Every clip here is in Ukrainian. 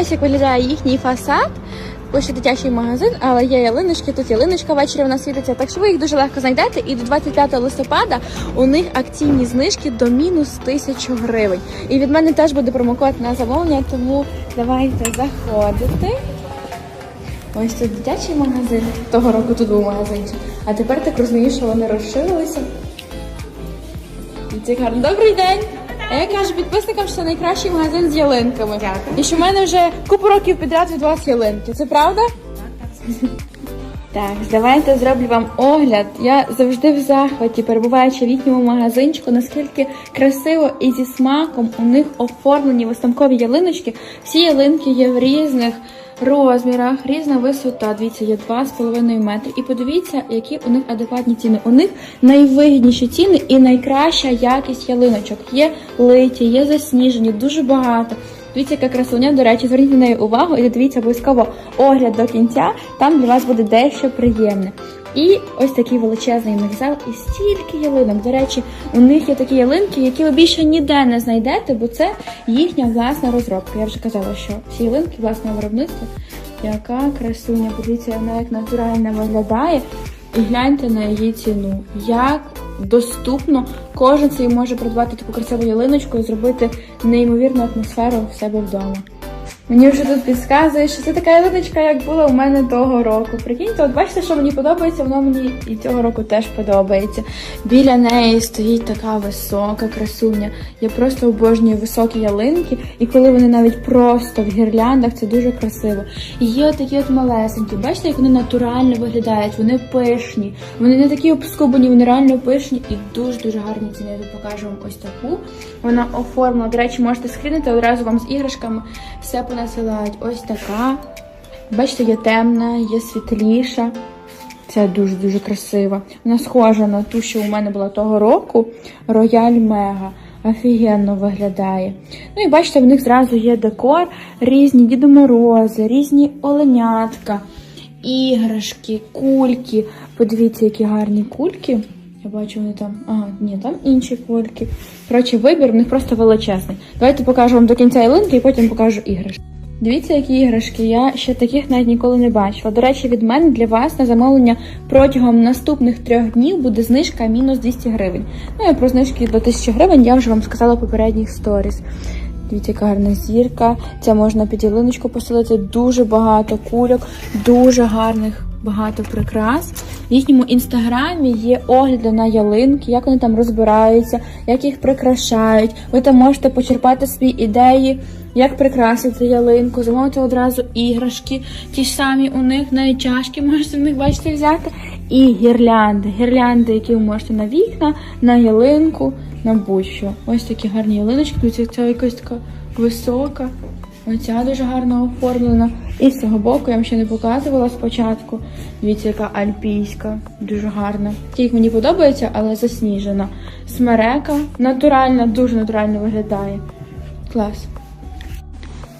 ось як виглядає їхній фасад. Пише дитячий магазин, але є ялиночки, тут ялиночка ввечері вона світиться, так що ви їх дуже легко знайдете. І до 25 листопада у них акційні знижки до мінус тисячу гривень. І від мене теж буде промокод на замовлення, тому давайте заходити. Ось тут дитячий магазин. Того року тут був магазинчик. А тепер так розумію, що вони розширилися. І. Добрий день! А я кажу підписникам, що це найкращий магазин з ялинками. Дякую. І що в мене вже купу років підряд від вас ялинки. Це правда? Так, давайте зроблю вам огляд. Я завжди в захваті, перебуваючи в їхньому магазинчику, наскільки красиво і зі смаком у них оформлені виставкові ялиночки. Всі ялинки є в різних розмірах, різна висота. Дивіться, є 2,5 метри. І подивіться, які у них адекватні ціни. У них найвигідніші ціни і найкраща якість ялиночок. Є литі, є засніжені, дуже багато. Дивіться, яка красуня. До речі, зверніть на неї увагу і дивіться обов'язково огляд до кінця. Там для вас буде дещо приємне. І ось такий величезний зал і стільки ялинок. До речі, у них є такі ялинки, які ви більше ніде не знайдете, бо це їхня власна розробка. Я вже казала, що всі ялинки власного виробництва. Яка красуня, подивіться, вона як натурально виглядає. І гляньте на її ціну. Як доступно кожен собі може придбати таку красиву ялиночку і зробити неймовірну атмосферу в себе вдома. Мені вже тут підказує, що це така ялиночка, як була у мене того року. Прикиньте, от бачите, що мені подобається, воно мені і цього року теж подобається. Біля неї стоїть така висока красуня. Я просто обожнюю високі ялинки, і коли вони навіть просто в гірляндах, це дуже красиво. І є такі от малесенькі. Бачите, як вони натурально виглядають, вони пишні, вони не такі обскубані, вони реально пишні і дуже-дуже гарні ціни. Я тут покажу вам ось таку. Вона оформлена. До речі, можете скрінити одразу вам з іграшками. Все понасилають. Ось така. Бачите, є темна, є світліша. Це дуже-дуже красива. Вона схожа на ту, що у мене була того року. Рояль Мега. Офігенно виглядає. Ну і бачите, в них зразу є декор, різні Діду Морози, різні оленятка, іграшки, кульки. Подивіться, які гарні кульки. Я бачу, вони там. Ага, ні, там інші кульки. Коротше, вибір в них просто величезний. Давайте покажу вам до кінця ялинки і потім покажу іграшки. Дивіться, які іграшки. Я ще таких навіть ніколи не бачила. До речі, від мене для вас на замовлення протягом наступних трьох днів буде знижка мінус 200 гривень. Ну і про знижки до 1000 гривень я вже вам сказала в попередніх сторіс. Дивіться, яка гарна зірка. Це можна під ялиночку посадити. Дуже багато кульок, дуже гарних багато прикрас. В їхньому інстаграмі є огляди на ялинки, як вони там розбираються, як їх прикрашають. Ви там можете почерпати свої ідеї, як прикрасити ялинку, замовити одразу іграшки. Ті ж самі у них навіть чашки можете в них бачите взяти. І гірлянди. Гірлянди, які ви можете на вікна, на ялинку, на будь-що. Ось такі гарні ялиночки. Ця якась така висока. Оця дуже гарно оформлена. І з цього боку я вам ще не показувала спочатку. Дивіться, яка альпійська, дуже гарна. Тільки мені подобається, але засніжена. Смерека натуральна, дуже натурально виглядає. Клас.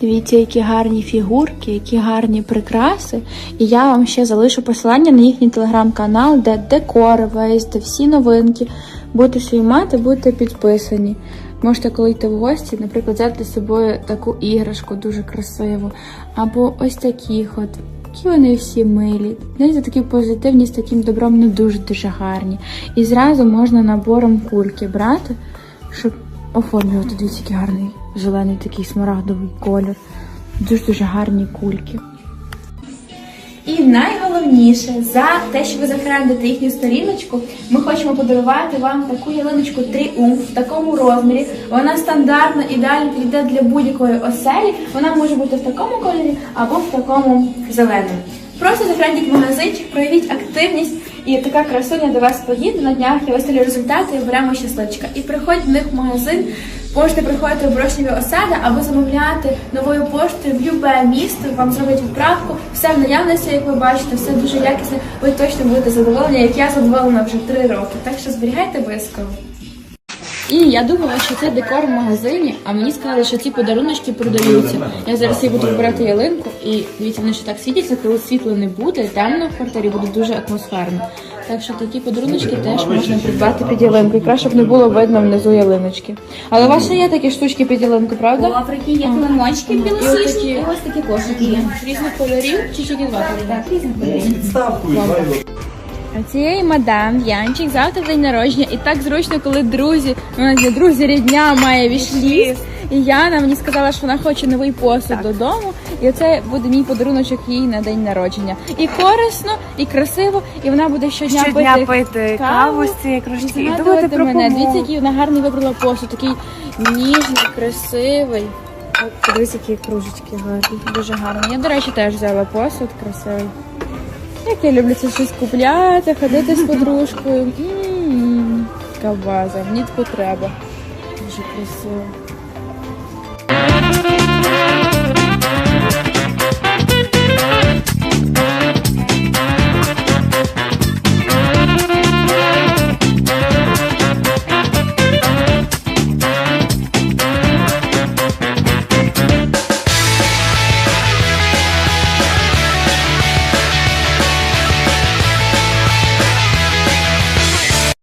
Дивіться, які гарні фігурки, які гарні прикраси. І я вам ще залишу посилання на їхній телеграм-канал, де декор весь, де всі новинки. Будете собі мати, будете підписані. Можете, коли йти в гості, наприклад, взяти з собою таку іграшку дуже красиву. Або ось таких от. Які вони всі милі. Знаєте, такі позитивні, з таким добром не дуже-дуже гарні. І зразу можна набором кульки брати, щоб оформлювати. Який гарний зелений такий смарагдовий колір. Дуже-дуже гарні кульки. І найголовніше за те, що ви зафрендите їхню сторіночку, ми хочемо подарувати вам таку ялиночку Тріумф в такому розмірі. Вона стандартно ідеально підійде для будь-якої оселі. Вона може бути в такому кольорі або в такому зеленому. Просто зафрендіть магазинчик, проявіть активність, і така красуня до вас поїде на днях і виставлю результати і оберемо щасливчика. І приходь в них в магазин. Можете приходити в брошневі осади або замовляти новою поштою в любе місто. Вам зроблять відправку. Все в наявності, як ви бачите, все дуже якісне. Ви точно будете задоволені, як я задоволена вже три роки. Так що зберігайте обов'язково. І я думала, що це декор в магазині, а мені сказали, що ці подаруночки продаються. Я зараз її буду вибирати ялинку, і дивіться, вони ще так світяться, коли світла не буде, темно в квартирі буде дуже атмосферно. Так що такі подаруночки теж можна придбати під ялинку. І краще, щоб не було видно внизу ялиночки. Але у вас ще є такі штучки під ялинку, У правда? Африки є килимочки білосніжні, і ось такі кошики є. Різних кольорів чи тільки два кольори? Так, різних кольорів. Два А цієї мадам Янчик завтра день народження, і так зручно, коли друзі, ну не друзі, рідня має вішліст. І Яна мені сказала, що вона хоче новий посуд додому, і оце буде мій подаруночок їй на день народження. І корисно, і красиво, і вона буде щодня, Щодня пити, пити каву з цієї кружки і думати про мене. Дивіться, який вона гарний вибрала посуд, такий ніжний, красивий. Подивись, які кружечки гарні. Дуже гарно. Я, до речі, теж взяла посуд красивий. Як я люблю це щось купляти, ходити з подружкою. М, база, мені таку треба. Дуже красиво.